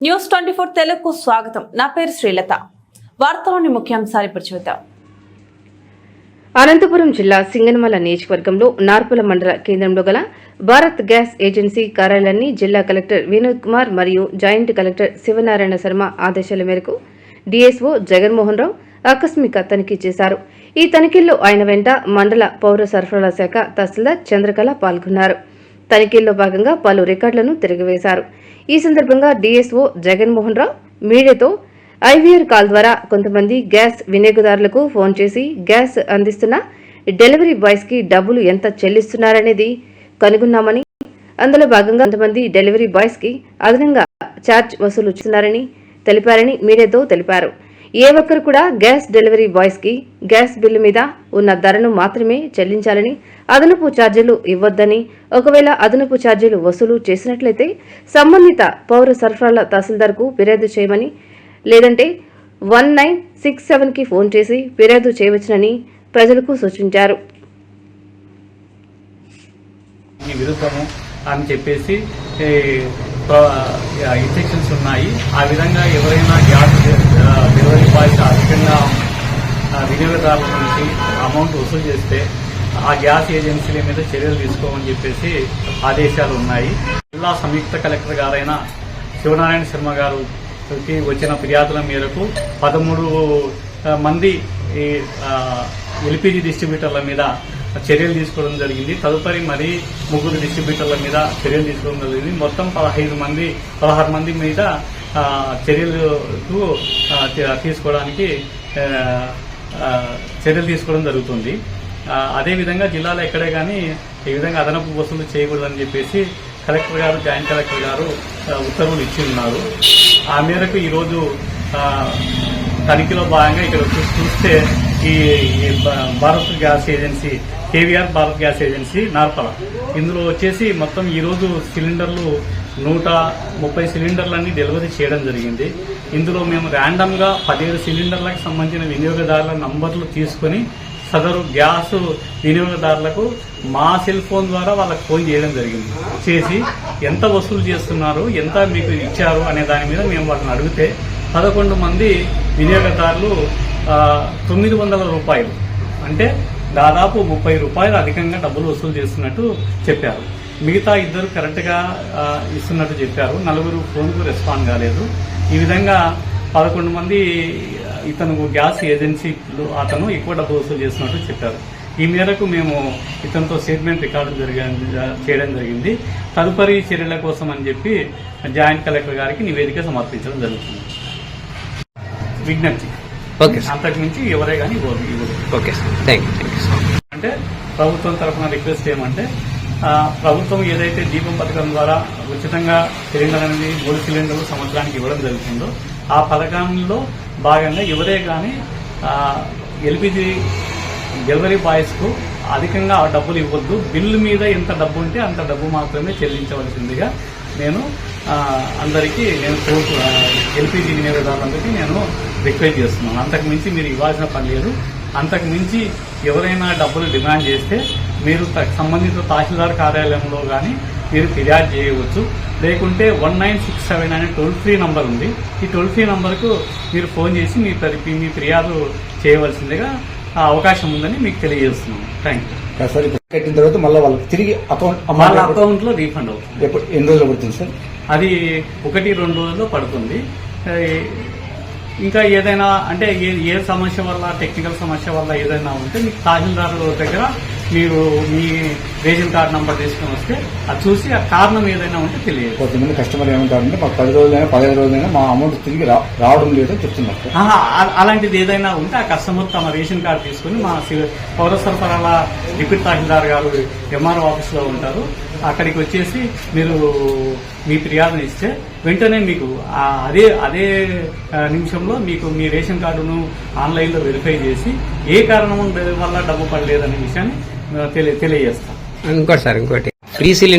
News twenty four తెలుగుకు స్వాగతం. నా పేరు శ్రీలత. వార్తలోని ముఖ్యాంశాలు ఇప్పుడు చూద్దాం. అనంతపురం జిల్లా సింగనమల నియోజకవర్గంలో నార్పుల మండల కేంద్రంలో గల భారత్ గ్యాస్ ఏజెన్సీ కార్యాలయాన్ని జిల్లా కలెక్టర్ వినోద్ కుమార్ మరియు జాయింట్ కలెక్టర్ శివనారాయణ శర్మ ఆదేశాల మేరకు డీఎస్ఓ జగన్మోహన్ రావు ఆకస్మిక తనిఖీ చేశారు. ఈ తనిఖీల్లో ఆయన వెంట మండల పౌర సరఫరాల శాఖ తహసీల్దార్ చంద్రకళ పాల్గొన్నారు. తనిఖీల్లో భాగంగా పలు రికార్డులను తిరిగివేశారు. ఈ సందర్భంగా డీఎస్ఓ జగన్మోహన్ రావు మీడియాతో ఐవీఆర్ కాల్ ద్వారా కొంతమంది గ్యాస్ వినియోగదారులకు ఫోన్ చేసి గ్యాస్ అందిస్తున్న డెలివరీ బాయ్స్కి డబ్బులు ఎంత చెల్లిస్తున్నారనేది కనుగొన్నామని అందులో భాగంగా కొంతమంది డెలివరీ బాయ్స్కి అదనంగా ఛార్జ్ వసూలు చేస్తున్నారని తెలిపారని మీడియాతో తెలిపారు. ఏ ఒక్కరు కూడా గ్యాస్ డెలివరీ బాయ్స్కి గ్యాస్ బిల్లు మీద ఉన్న ధరను మాత్రమే చెల్లించాలని అదనపు ఛార్జీలు ఇవ్వొద్దని ఒకవేళ అదనపు ఛార్జీలు వసూలు చేసినట్లయితే సంబంధిత పౌర సరఫరాల తహసీల్దార్కు ఫిర్యాదు చేయమని లేదంటే వన్ నైన్ సిక్స్ సెవెన్కి ఫోన్ చేసి ఫిర్యాదు చేయవచ్చునని ప్రజలకు సూచించారు. అని చెప్పేసి ఇన్స్ట్రక్షన్స్ ఉన్నాయి. ఆ విధంగా ఎవరైనా గ్యాస్ డెలివరీ బాయ్స్ అధికంగా వినియోగదారుల నుంచి అమౌంట్ వసూలు చేస్తే ఆ గ్యాస్ ఏజెన్సీల మీద చర్యలు తీసుకోమని చెప్పేసి ఆదేశాలు ఉన్నాయి. జిల్లా సంయుక్త కలెక్టర్ గారైన శివనారాయణ శర్మ గారుకి వచ్చిన ఫిర్యాదుల మేరకు పదమూడు మంది ఈ ఎల్పిజి డిస్ట్రిబ్యూటర్ల మీద చర్యలు తీసుకోవడం జరిగింది. తదుపరి మరి ముగ్గురు డిస్ట్రిబ్యూటర్ల మీద చర్యలు తీసుకోవడం జరిగింది. మొత్తం పదహైదు మంది పదహారు మంది మీద చర్యలకు తీసుకోవడానికి చర్యలు తీసుకోవడం జరుగుతుంది. అదేవిధంగా జిల్లాలో ఎక్కడే కానీ ఈ విధంగా అదనపు వసూలు చేయకూడదని చెప్పేసి కలెక్టర్ గారు జాయింట్ కలెక్టర్ గారు ఉత్తర్వులు ఇచ్చి ఉన్నారు. ఆ మేరకు ఈరోజు తనిఖీలో భాగంగా ఇక్కడ చూస్తే ఈ భా- Bharat gas agency KVR Bharat gas agency Narpala. ఇందులో వచ్చేసి మొత్తం ఈరోజు సిలిండర్లు నూట ముప్పై సిలిండర్లన్నీ డెలివరీ చేయడం జరిగింది. ఇందులో మేము ర్యాండమ్గా పదిహేడు సిలిండర్లకు సంబంధించిన వినియోగదారుల నంబర్లు తీసుకొని సదరు గ్యాస్ వినియోగదారులకు మా సెల్ ఫోన్ ద్వారా వాళ్ళకి ఫోన్ చేయడం జరిగింది. చేసి ఎంత వసూలు చేస్తున్నారు ఎంత మీకు ఇచ్చారు అనే దాని మీద మేము వాళ్ళని అడిగితే పదకొండు మంది వినియోగదారులు తొమ్మిది వందల రూపాయలు. అంటే దాదాపు ముప్పై రూపాయలు అధికంగా డబ్బులు వసూలు చేస్తున్నట్టు చెప్పారు. మిగతా ఇద్దరు కరెక్ట్గా ఇస్తున్నట్టు చెప్పారు. నలుగురు ఫోన్కు రెస్పాండ్ కాలేదు. ఈ విధంగా పదకొండు మంది ఇతను గ్యాస్ ఏజెన్సీలు అతను ఎక్కువ డబ్బు వసూలు చేస్తున్నట్టు చెప్పారు. ఈ మేరకు మేము ఇతనితో స్టేట్మెంట్ రికార్డు జరిగా చేయడం జరిగింది. తదుపరి చర్యల కోసం అని చెప్పి జాయింట్ కలెక్టర్ గారికి నివేదిక సమర్పించడం జరుగుతుంది. విజ్ఞప్తి. Okay sir. అంతకు మించి ఎవరే కానీ. ఓకే థ్యాంక్ యూ అంటే ప్రభుత్వం తరఫున రిక్వెస్ట్ ఏమంటే ప్రభుత్వం ఏదైతే దీపం పథకం ద్వారా ఉచితంగా సిలిండర్ అనేది మూడు సిలిండర్లు సంవత్సరానికి ఇవ్వడం జరుగుతుందో ఆ పథకంలో భాగంగా ఎవరే కానీ ఎల్పిజి డెలివరీ బాయ్స్కు అధికంగా ఆ డబ్బులు ఇవ్వద్దు. బిల్లు మీద ఎంత డబ్బు ఉంటే అంత డబ్బు మాత్రమే చెల్లించవలసిందిగా నేను అందరికీ నేను కోర్టు ఎల్పిజి వినియోగదారులందరికీ నేను రిక్వెస్ట్ చేస్తున్నాను. అంతకు మించి మీరు ఇవ్వాల్సిన పని లేదు. అంతకు మించి ఎవరైనా డబ్బులు డిమాండ్ చేస్తే మీరు త- సంబంధిత తహసీల్దార్ కార్యాలయంలో కానీ మీరు ఫిర్యాదు చేయవచ్చు. లేకుంటే వన్ నైన్ సిక్స్ సెవెన్ అనే టోల్ ఫ్రీ నంబర్ ఉంది. ఈ టోల్ ఫ్రీ నంబర్కు మీరు ఫోన్ చేసి మీ మీ ఫిర్యాదు చేయవలసిందిగా ఆ అవకాశం ఉందని మీకు తెలియజేస్తున్నాను థ్యాంక్ యూ సార్ కట్టిన తర్వాత మళ్ళీ వాళ్ళకి తిరిగి అకౌంట్ వాళ్ళ అకౌంట్లో రీఫండ్ అవుతుంది. ఎప్పుడు? ఎన్ని రోజులు పడుతుంది సార్? అది ఒకటి రెండు రోజుల్లో పడుతుంది. ఇంకా ఏదైనా అంటే ఏ ఏ సమస్య వల్ల టెక్నికల్ సమస్య వల్ల ఏదైనా ఉంటే మీకు తహసీల్దారు దగ్గర మీరు మీ రేషన్ కార్డు నంబర్ తీసుకొని వస్తే అది చూసి ఆ కారణం ఏదైనా ఉంటే తెలియదు. కొంతమంది కస్టమర్ ఏమంటారంటే మాకు పది రోజులైనా పదిహేను రోజులైనా మా అమౌంట్ తిరిగి రావడం లేదని చెప్తున్నారు అలాంటిది ఏదైనా ఉంటే ఆ కస్టమర్ తమ రేషన్ కార్డు తీసుకుని మా పౌర సరఫరాల డిప్యూటీ తహసీల్దార్ గారు ఎంఆర్ఓ ఆఫీస్లో ఉంటారు. అక్కడికి వచ్చేసి మీరు మీ ఫిర్యాదును ఇస్తే వెంటనే మీకు అదే అదే నిమిషంలో మీకు మీ రేషన్ కార్డును ఆన్లైన్లో వెరిఫై చేసి ఏ కారణం వల్ల డబ్బు పడలేదనే విషయాన్ని తెలియజేస్తాం. ఇంకోటి సార్ ఇంకోటి. Free cylinder